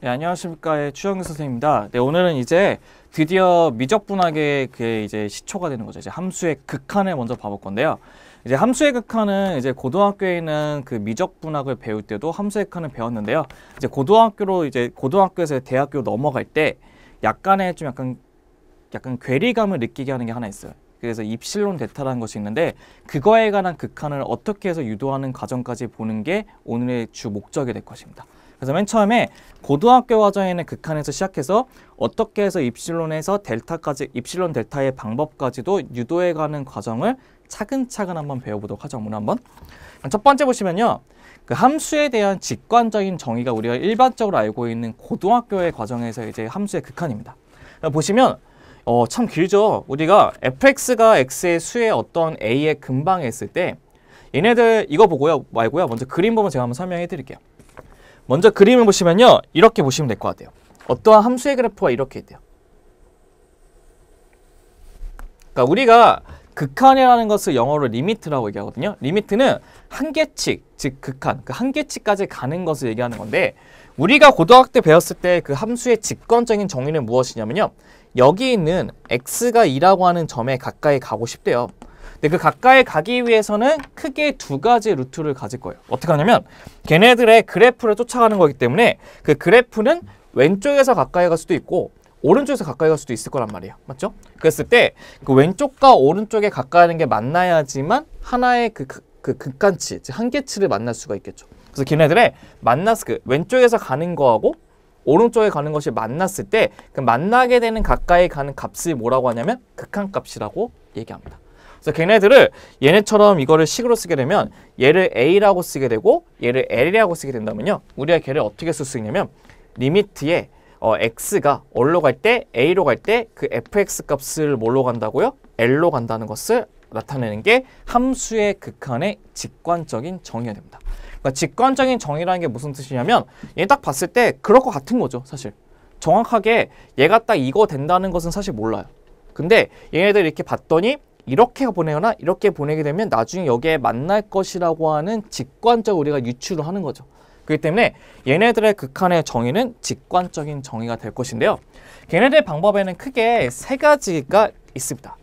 네, 안녕하십니까. 추영규 선생님입니다. 네, 오늘은 이제 드디어 미적분학의 그 이제 시초가 되는 거죠. 이제 함수의 극한을 먼저 봐볼 건데요. 이제 함수의 극한은 이제 고등학교에 있는 그 미적분학을 배울 때도 함수의 극한을 배웠는데요. 이제 고등학교로 이제 고등학교에서 대학교 넘어갈 때 약간의 좀 약간 약간 괴리감을 느끼게 하는 게 하나 있어요. 그래서 입실론 데타라는 것이 있는데 그거에 관한 극한을 어떻게 해서 유도하는 과정까지 보는 게 오늘의 주 목적이 될 것입니다. 그래서 맨 처음에 고등학교 과정에는 극한에서 시작해서 어떻게 해서 입실론에서 델타까지 입실론 델타의 방법까지도 유도해가는 과정을 차근차근 한번 배워보도록 하죠. 오늘 한번 첫 번째 보시면요. 그 함수에 대한 직관적인 정의가 우리가 일반적으로 알고 있는 고등학교의 과정에서 이제 함수의 극한입니다. 보시면 어, 참 길죠. 우리가 fx가 x의 수의 어떤 a의 근방에 있을 때 얘네들 이거 보고요 말고요. 먼저 그림 보면 제가 한번 설명해 드릴게요. 먼저 그림을 보시면요. 이렇게 보시면 될 것 같아요. 어떠한 함수의 그래프가 이렇게 있대요. 그러니까 우리가 극한이라는 것을 영어로 리미트라고 얘기하거든요. 리미트는 한계치, 즉 극한, 그 한계치까지 가는 것을 얘기하는 건데 우리가 고등학교 때 배웠을 때 그 함수의 직관적인 정의는 무엇이냐면요. 여기 있는 x가 2라고 하는 점에 가까이 가고 싶대요. 근데 그 가까이 가기 위해서는 크게 두 가지 루트를 가질 거예요. 어떻게 하냐면 걔네들의 그래프를 쫓아가는 거기 때문에 그 그래프는 왼쪽에서 가까이 갈 수도 있고 오른쪽에서 가까이 갈 수도 있을 거란 말이에요. 맞죠? 그랬을 때 그 왼쪽과 오른쪽에 가까이 하는 게 만나야지만 하나의 그, 그, 그 극간치, 즉 한계치를 만날 수가 있겠죠. 그래서 걔네들의 만났을 그 왼쪽에서 가는 거하고 오른쪽에 가는 것이 만났을 때 그 만나게 되는 가까이 가는 값이 뭐라고 하냐면 극한값이라고 얘기합니다. 그래서 걔네들을 얘네처럼 이거를 식으로 쓰게 되면 얘를 a라고 쓰게 되고 얘를 l이라고 쓰게 된다면요. 우리가 걔를 어떻게 쓸 수 있냐면 리미트에 어, x가 어디로 갈 때 a로 갈 때 그 fx 값을 뭘로 간다고요? l로 간다는 것을 나타내는 게 함수의 극한의 직관적인 정의가 됩니다. 그러니까 직관적인 정의라는 게 무슨 뜻이냐면 얘 딱 봤을 때 그럴 것 같은 거죠, 사실. 정확하게 얘가 딱 이거 된다는 것은 사실 몰라요. 근데 얘네들 이렇게 봤더니 이렇게 보내거나 이렇게 보내게 되면 나중에 여기에 만날 것이라고 하는 직관적으로 우리가 유추를 하는 거죠. 그렇기 때문에 얘네들의 극한의 정의는 직관적인 정의가 될 것인데요. 걔네들 방법에는 크게 세 가지가 있습니다.